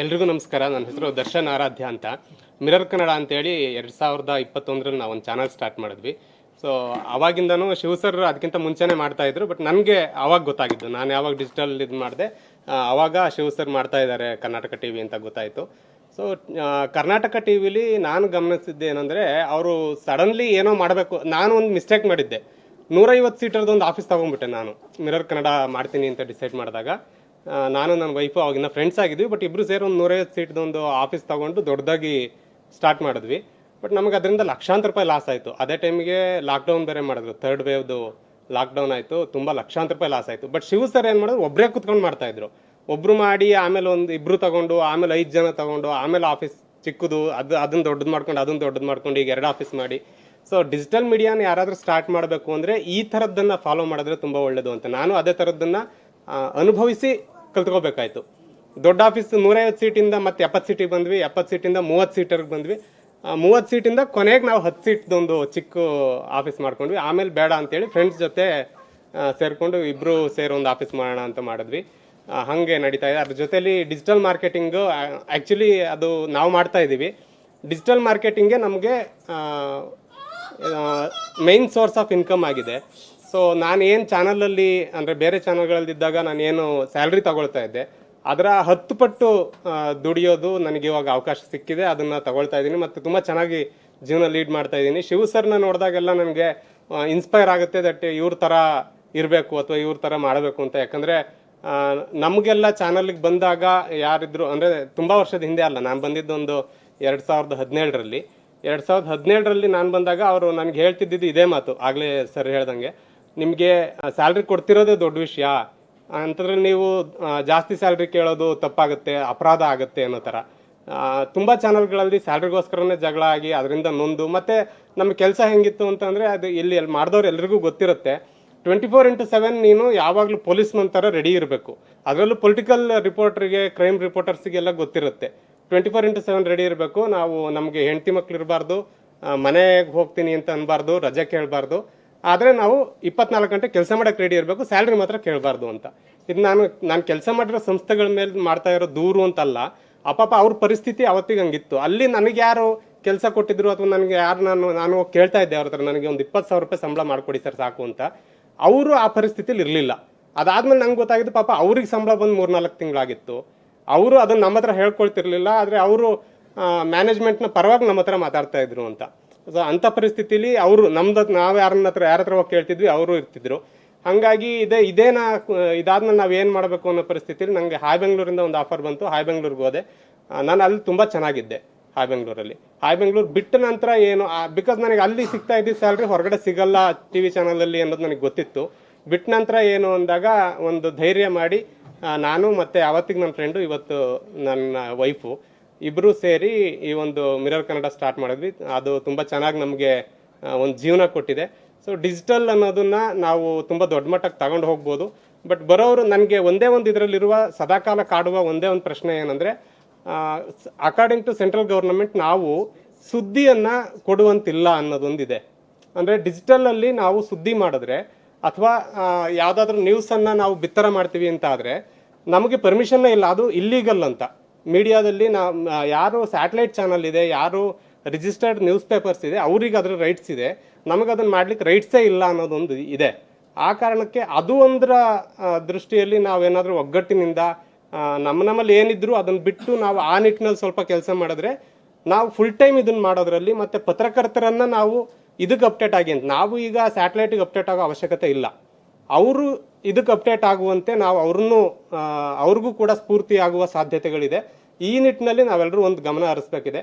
ಎಲ್ರಿಗೂ ನಮಸ್ಕಾರ. ನನ್ನ ಹೆಸರು ದರ್ಶನ್ ಆರಾಧ್ಯ ಅಂತ. ಮಿರರ್ ಕನ್ನಡ ಅಂತೇಳಿ ಎರಡು ಸಾವಿರದ ಇಪ್ಪತ್ತೊಂದರಲ್ಲಿ ನಾವು ಒಂದು ಚಾನಲ್ ಸ್ಟಾರ್ಟ್ ಮಾಡಿದ್ವಿ. ಸೊ ಅವಾಗಿಂದನು ಶಿವ ಸರ್ ಅದಕ್ಕಿಂತ ಮುಂಚೆನೇ ಮಾಡ್ತಾ ಇದ್ರು ಬಟ್ ನನಗೆ ಅವಾಗ ಗೊತ್ತಾಗಿದ್ದು. ನಾನು ಯಾವಾಗ ಡಿಜಿಟಲ್ ಇದು ಮಾಡಿದೆ ಅವಾಗ ಶಿವ ಸರ್ ಮಾಡ್ತಾ ಇದ್ದಾರೆ ಕರ್ನಾಟಕ ಟಿ ವಿ ಅಂತ ಗೊತ್ತಾಯಿತು. ಸೊ ಕರ್ನಾಟಕ ಟಿ ವಿಲಿ ನಾನು ಗಮನಿಸಿದ್ದೆ ಏನಂದರೆ, ಅವರು ಸಡನ್ಲಿ ಏನೋ ಮಾಡಬೇಕು. ನಾನು ಒಂದು ಮಿಸ್ಟೇಕ್ ಮಾಡಿದ್ದೆ. ನೂರೈವತ್ತು ಸೀಟರ್ದು ಒಂದು ಆಫೀಸ್ ತೊಗೊಂಡ್ಬಿಟ್ಟೆ ನಾನು. ಮಿರರ್ ಕನ್ನಡ ಮಾಡ್ತೀನಿ ಅಂತ ಡಿಸೈಡ್ ಮಾಡಿದಾಗ. ನಾನು ನನ್ನ ವೈಫು ಅವಾಗಿನ ಫ್ರೆಂಡ್ಸ್ ಆಗಿದ್ವಿ ಬಟ್ ಇಬ್ಬರು ಸೇರಿ ಒಂದು ನೂರೈವತ್ತು ಸೀಟ್ದೊಂದು ಆಫೀಸ್ ತೊಗೊಂಡು ದೊಡ್ಡದಾಗಿ ಸ್ಟಾರ್ಟ್ ಮಾಡಿದ್ವಿ. ಬಟ್ ನಮಗೆ ಅದರಿಂದ ಲಕ್ಷಾಂತರ ರೂಪಾಯಿ ಲಾಸ್ ಆಯಿತು. ಅದೇ ಟೈಮಿಗೆ ಲಾಕ್ಡೌನ್ ಬೇರೆ ಮಾಡಿದ್ರು. ಥರ್ಡ್ ವೇವ್ದು ಲಾಕ್ಡೌನ್ ಆಯಿತು, ತುಂಬ ಲಕ್ಷಾಂತರ ರೂಪಾಯಿ ಲಾಸ್ ಆಯಿತು. ಬಟ್ ಶಿವ ಸರ್ ಏನು ಮಾಡಿದ್ರು ಒಬ್ಬರೇ ಕುತ್ಕೊಂಡು ಮಾಡ್ತಾಯಿದ್ರು ಒಬ್ಬರು ಮಾಡಿ, ಆಮೇಲೆ ಒಂದು ಇಬ್ಬರು ತಗೊಂಡು, ಆಮೇಲೆ ಐದು ಜನ ತಗೊಂಡು, ಆಮೇಲೆ ಆಫೀಸ್ ಚಿಕ್ಕದು, ಅದು ಅದನ್ನು ದೊಡ್ಡದು ಮಾಡ್ಕೊಂಡು ಅದನ್ನು ದೊಡ್ಡದು ಮಾಡ್ಕೊಂಡು ಈಗ ಎರಡು ಆಫೀಸ್ ಮಾಡಿ. ಸೊ ಡಿಜಿಟಲ್ ಮೀಡಿಯಾನ ಯಾರಾದರೂ ಸ್ಟಾರ್ಟ್ ಮಾಡಬೇಕು ಅಂದರೆ ಈ ಥರದ್ದನ್ನು ಫಾಲೋ ಮಾಡಿದ್ರೆ ತುಂಬ ಒಳ್ಳೆಯದು ಅಂತ. ನಾನು ಅದೇ ಥರದ್ದನ್ನು ಅನುಭವಿಸಿ ಕಲ್ತ್ಕೋಬೇಕಾಯ್ತು. ದೊಡ್ಡ ಆಫೀಸ್ ನೂರೈವತ್ತು ಸೀಟಿಂದ ಮತ್ತೆ ಎಪ್ಪತ್ತು ಸೀಟಿಗೆ ಬಂದ್ವಿ, ಎಪ್ಪತ್ತು ಸೀಟಿಂದ ಮೂವತ್ತು ಸೀಟರ್ಗೆ ಬಂದ್ವಿ. ಮೂವತ್ತು ಸೀಟಿಂದ ಕೊನೆಗೆ ನಾವು ಹತ್ತು ಸೀಟ್ದೊಂದು ಚಿಕ್ಕ ಆಫೀಸ್ ಮಾಡ್ಕೊಂಡ್ವಿ. ಆಮೇಲೆ ಬೇಡ ಅಂತೇಳಿ ಫ್ರೆಂಡ್ಸ್ ಜೊತೆ ಸೇರಿಕೊಂಡು ಇಬ್ಬರು ಸೇರಿ ಒಂದು ಆಫೀಸ್ ಮಾಡೋಣ ಅಂತ ಮಾಡಿದ್ವಿ. ಹಾಗೆ ನಡೀತಾ ಇದೆ. ಅದ್ರ ಜೊತೆಲಿ ಡಿಜಿಟಲ್ ಮಾರ್ಕೆಟಿಂಗು ಆ್ಯಕ್ಚುಲಿ ಅದು ನಾವು ಮಾಡ್ತಾ ಇದ್ದೀವಿ ಡಿಜಿಟಲ್ ಮಾರ್ಕೆಟಿಂಗೇ ನಮಗೆ ಮೈನ್ ಸೋರ್ಸ್ ಆಫ್ ಇನ್ಕಮ್ ಆಗಿದೆ. ಸೊ ನಾನು ಏನು ಚಾನಲಲ್ಲಿ, ಅಂದರೆ ಬೇರೆ ಚಾನಲ್ಗಳಲ್ಲಿದ್ದಾಗ ನಾನು ಏನು ಸ್ಯಾಲ್ರಿ ತಗೊಳ್ತಾ ಇದ್ದೆ. ಅದರ ಹತ್ತು ಪಟ್ಟು ದುಡಿಯೋದು ನನಗೆ ಇವಾಗ ಅವಕಾಶ ಸಿಕ್ಕಿದೆ. ಅದನ್ನು ತಗೊಳ್ತಾ ಇದ್ದೀನಿ. ಮತ್ತು ತುಂಬ ಚೆನ್ನಾಗಿ ಜೀವನ ಲೀಡ್ ಮಾಡ್ತಾ ಇದ್ದೀನಿ. ಶಿವ ಸರ್ನ ನೋಡಿದಾಗೆಲ್ಲ ನನಗೆ ಇನ್ಸ್ಪೈರ್ ಆಗುತ್ತೆ ದಟ್ ಇವ್ರ ಥರ ಇರಬೇಕು ಅಥವಾ ಇವ್ರ ಥರ ಮಾಡಬೇಕು ಅಂತ. ಯಾಕಂದರೆ ನಮಗೆಲ್ಲ ಚಾನಲ್ಗೆ ಬಂದಾಗ ಯಾರಿದ್ರು, ಅಂದರೆ ತುಂಬ ವರ್ಷದ ಹಿಂದೆ ಅಲ್ಲ, ನಾನು ಬಂದಿದ್ದೊಂದು ಎರಡು ಸಾವಿರದ ಹದಿನೇಳರಲ್ಲಿ. ಎರಡು ಸಾವಿರದ ಹದಿನೇಳರಲ್ಲಿ ನಾನು ಬಂದಾಗ ಅವರು ನನಗೆ ಹೇಳ್ತಿದ್ದಿದ್ದು ಇದೇ ಮಾತು. ಆಗಲೇ ಸರ್ ಹೇಳ್ದಂಗೆ. ನಿಮಗೆ ಸ್ಯಾಲ್ರಿ ಕೊಡ್ತಿರೋದೇ ದೊಡ್ಡ ವಿಷಯ. ಅಂತಂದ್ರೆ ನೀವು ಜಾಸ್ತಿ ಸ್ಯಾಲ್ರಿ ಕೇಳೋದು ತಪ್ಪಾಗುತ್ತೆ, ಅಪರಾಧ ಆಗುತ್ತೆ ಅನ್ನೋ ಥರ ತುಂಬ ಚಾನಲ್ಗಳಲ್ಲಿ ಸ್ಯಾಲ್ರಿಗೋಸ್ಕರನೇ ಜಗಳ ಆಗಿ ಅದರಿಂದ ನೊಂದು, ಮತ್ತು ನಮ್ಮ ಕೆಲಸ ಹೆಂಗಿತ್ತು ಅಂತಂದರೆ ಅದು ಇಲ್ಲಿ ಎಲ್ಲಿ ಮಾಡಿದವ್ರು ಎಲ್ರಿಗೂ ಗೊತ್ತಿರುತ್ತೆ. ಟ್ವೆಂಟಿ ಫೋರ್ ಇಂಟು ಸೆವೆನ್ ನೀನು ಯಾವಾಗಲೂ ಪೊಲೀಸ್ಮನ್ ಥರ ರೆಡಿ ಇರಬೇಕು. ಅದರಲ್ಲೂ ಪೊಲಿಟಿಕಲ್ ರಿಪೋರ್ಟರ್ಗೆ ಕ್ರೈಮ್ ರಿಪೋರ್ಟರ್ಸಿಗೆಲ್ಲ ಗೊತ್ತಿರುತ್ತೆ. Twenty four into seven ready ಇರಬೇಕು. ನಾವು ನಮಗೆ ಹೆಂಡತಿ ಮಕ್ಳು ಇರಬಾರ್ದು ಮನೆಗೆ ಹೋಗ್ತೀನಿ ಅಂತ ಅನ್ನಬಾರ್ದು ರಜೆ ಕೇಳಬಾರ್ದು. ಆದರೆ ನಾವು ಇಪ್ಪತ್ನಾಲ್ಕು ಗಂಟೆ ಕೆಲಸ ಮಾಡೋಕ್ಕೆ ರೆಡಿ ಇರಬೇಕು ಸ್ಯಾಲ್ರಿ ಮಾತ್ರ ಕೇಳಬಾರ್ದು ಅಂತ. ಇದು ನಾನು ನಾನು ಕೆಲಸ ಮಾಡಿರೋ ಸಂಸ್ಥೆಗಳ ಮೇಲೆ ಮಾಡ್ತಾ ಇರೋ ದೂರು ಅಂತಲ್ಲ ಅಪ್ಪಪ್ಪ ಅವ್ರ ಪರಿಸ್ಥಿತಿ ಅವತ್ತಿಗೆ ಹಂಗಿತ್ತು. ಅಲ್ಲಿ ನನಗೆ ಯಾರು ಕೆಲಸ ಕೊಟ್ಟಿದ್ರು ಅಥವಾ ನನಗೆ ಯಾರು ನಾನು ನಾನು ಕೇಳ್ತಾ ಇದ್ದೆ ಅವ್ರ ಹತ್ರ, ನನಗೆ ಒಂದು ಇಪ್ಪತ್ತು ಸಾವಿರ ರೂಪಾಯಿ ಸಂಬಳ ಮಾಡಿಕೊಡಿ ಸರ್ ಸಾಕು ಅಂತ, ಅವರು ಆ ಪರಿಸ್ಥಿತಿಲಿ ಇರಲಿಲ್ಲ. ಅದಾದ್ಮೇಲೆ ನಂಗೆ ಗೊತ್ತಾಗಿದ್ದು ಪಾಪ ಅವ್ರಿಗೆ ಸಂಬಳ ಬಂದು ಮೂರ್ನಾಲ್ಕು ತಿಂಗಳಾಗಿತ್ತು. ಅವರು ಅದನ್ನು ನಮ್ಮ ಹತ್ರ ಹೇಳ್ಕೊಳ್ತಿರ್ಲಿಲ್ಲ, ಆದರೆ ಅವರು ಮ್ಯಾನೇಜ್ಮೆಂಟ್ನ ಪರವಾಗಿ ನಮ್ಮ ಹತ್ರ ಮಾತಾಡ್ತಾ ಇದ್ರು ಅಂತ. ಸೊ ಅಂಥ ಪರಿಸ್ಥಿತಿಲಿ ಅವರು ನಮ್ದು ನಾವು ಯಾರನ್ನ ಹತ್ರ ಯಾರ ಹತ್ರ ಹೋಗಿ ಕೇಳ್ತಿದ್ವಿ, ಅವರು ಇರ್ತಿದ್ರು. ಹಾಗಾಗಿ ಇದೇ, ಇದೇನ, ಇದಾದ್ಮೇಲೆ ನಾವು ಏನು ಮಾಡಬೇಕು ಅನ್ನೋ ಪರಿಸ್ಥಿತಿಲಿ ನನಗೆ ಹಾಯ್ ಬೆಂಗಳೂರಿಂದ ಒಂದು ಆಫರ್ ಬಂತು. ಹಾಯ್ ಬೆಂಗಳೂರಿಗೆ ಹೋದೆ ನಾನು ಅಲ್ಲಿ ತುಂಬ ಚೆನ್ನಾಗಿದ್ದೆ ಹಾಯ್ ಬೆಂಗಳೂರಲ್ಲಿ ಹಾಯ್ ಬೆಂಗಳೂರು ಬಿಟ್ಟ ನಂತರ ಏನು ಬಿಕಾಸ್ ನನಗೆ ಅಲ್ಲಿ ಸಿಗ್ತಾ ಇದ್ದ ಸ್ಯಾಲ್ರಿ ಹೊರಗಡೆ ಸಿಗಲ್ಲ ಟಿ ವಿ ಚಾನಲಲ್ಲಿ ಅನ್ನೋದು ನನಗೆ ಗೊತ್ತಿತ್ತು. ಬಿಟ್ಟ ನಂತರ ಏನು ಅಂದಾಗ ಒಂದು ಧೈರ್ಯ ಮಾಡಿ ನಾನು ಮತ್ತೆ ಅವತ್ತಿಗೆ ನನ್ನ ಫ್ರೆಂಡು ಇವತ್ತು ನನ್ನ ವೈಫು ಇಬ್ಬರು ಸೇರಿ ಈ ಒಂದು ಮಿರರ್ ಕನ್ನಡ ಸ್ಟಾರ್ಟ್ ಮಾಡಿದ್ವಿ. ಅದು ತುಂಬ ಚೆನ್ನಾಗಿ ನಮಗೆ ಒಂದು ಜೀವನ ಕೊಟ್ಟಿದೆ. ಸೊ ಡಿಜಿಟಲ್ ಅನ್ನೋದನ್ನ ನಾವು ತುಂಬ ದೊಡ್ಡ ಮಟ್ಟಕ್ಕೆ ತಗೊಂಡು ಹೋಗ್ಬೋದು. ಬಟ್ ಬರೋರು ನನಗೆ ಒಂದೇ ಒಂದು ಇದರಲ್ಲಿರುವ ಸದಾಕಾಲ ಕಾಡುವ ಒಂದೇ ಒಂದು ಪ್ರಶ್ನೆ ಏನಂದರೆ ಅಕಾರ್ಡಿಂಗ್ ಟು ಸೆಂಟ್ರಲ್ ಗೌರ್ಮೆಂಟ್ ನಾವು ಸುದ್ದಿಯನ್ನು ಕೊಡುವಂತಿಲ್ಲ ಅನ್ನೋದೊಂದಿದೆ. ಅಂದರೆ ಡಿಜಿಟಲಲ್ಲಿ ನಾವು ಸುದ್ದಿ ಮಾಡಿದ್ರೆ ಅಥವಾ ಯಾವುದಾದ್ರೂ ನ್ಯೂಸನ್ನು ನಾವು ಬಿತ್ತರ ಮಾಡ್ತೀವಿ ಅಂತ ಆದರೆ, ನಮಗೆ ಪರ್ಮಿಷನ್ನೇ ಇಲ್ಲ. ಅದು ಇಲ್ಲೀಗಲ್ ಅಂತ. ಮೀಡಿಯಾದಲ್ಲಿ ನಾ ಯಾರು ಸ್ಯಾಟಲೈಟ್ ಚಾನಲ್ ಇದೆ, ಯಾರು ರಿಜಿಸ್ಟರ್ಡ್ ನ್ಯೂಸ್ ಪೇಪರ್ಸ್ ಇದೆ, ಅವ್ರಿಗೆ ಅದ್ರ ರೈಟ್ಸ್ ಇದೆ. ನಮಗೆ ಅದನ್ನು ಮಾಡ್ಲಿಕ್ಕೆ ರೈಟ್ಸೇ ಇಲ್ಲ ಅನ್ನೋದೊಂದು ಇದೆ. ಆ ಕಾರಣಕ್ಕೆ ಅದು ಒಂದರ ದೃಷ್ಟಿಯಲ್ಲಿ ನಾವೇನಾದರೂ ಒಗ್ಗಟ್ಟಿನಿಂದ ನಮ್ಮ ನಮ್ಮಲ್ಲಿ ಏನಿದ್ರು ಅದನ್ನು ಬಿಟ್ಟು ನಾವು ಆ ನಿಟ್ಟಿನಲ್ಲಿ ಸ್ವಲ್ಪ ಕೆಲಸ ಮಾಡಿದ್ರೆ ನಾವು ಫುಲ್ ಟೈಮ್ ಇದನ್ನು ಮಾಡೋದ್ರಲ್ಲಿ ಮತ್ತು ಪತ್ರಕರ್ತರನ್ನು ನಾವು ಇದಕ್ಕೆ ಅಪ್ಡೇಟ್ ಆಗಿ ನಾವು ಈಗ ಸ್ಯಾಟಲೈಟಿಗೆ ಅಪ್ಡೇಟ್ ಆಗೋ ಅವಶ್ಯಕತೆ ಇಲ್ಲ. ಅವರು ಇದಕ್ಕೆ ಅಪ್ಡೇಟ್ ಆಗುವಂತೆ ನಾವು ಅವ್ರನ್ನು ಅವ್ರಿಗೂ ಕೂಡ ಸ್ಫೂರ್ತಿಯಾಗುವ ಸಾಧ್ಯತೆಗಳಿದೆ. ಈ ನಿಟ್ಟಿನಲ್ಲಿ ನಾವೆಲ್ಲರೂ ಒಂದು ಗಮನ ಹರಿಸ್ಬೇಕಿದೆ.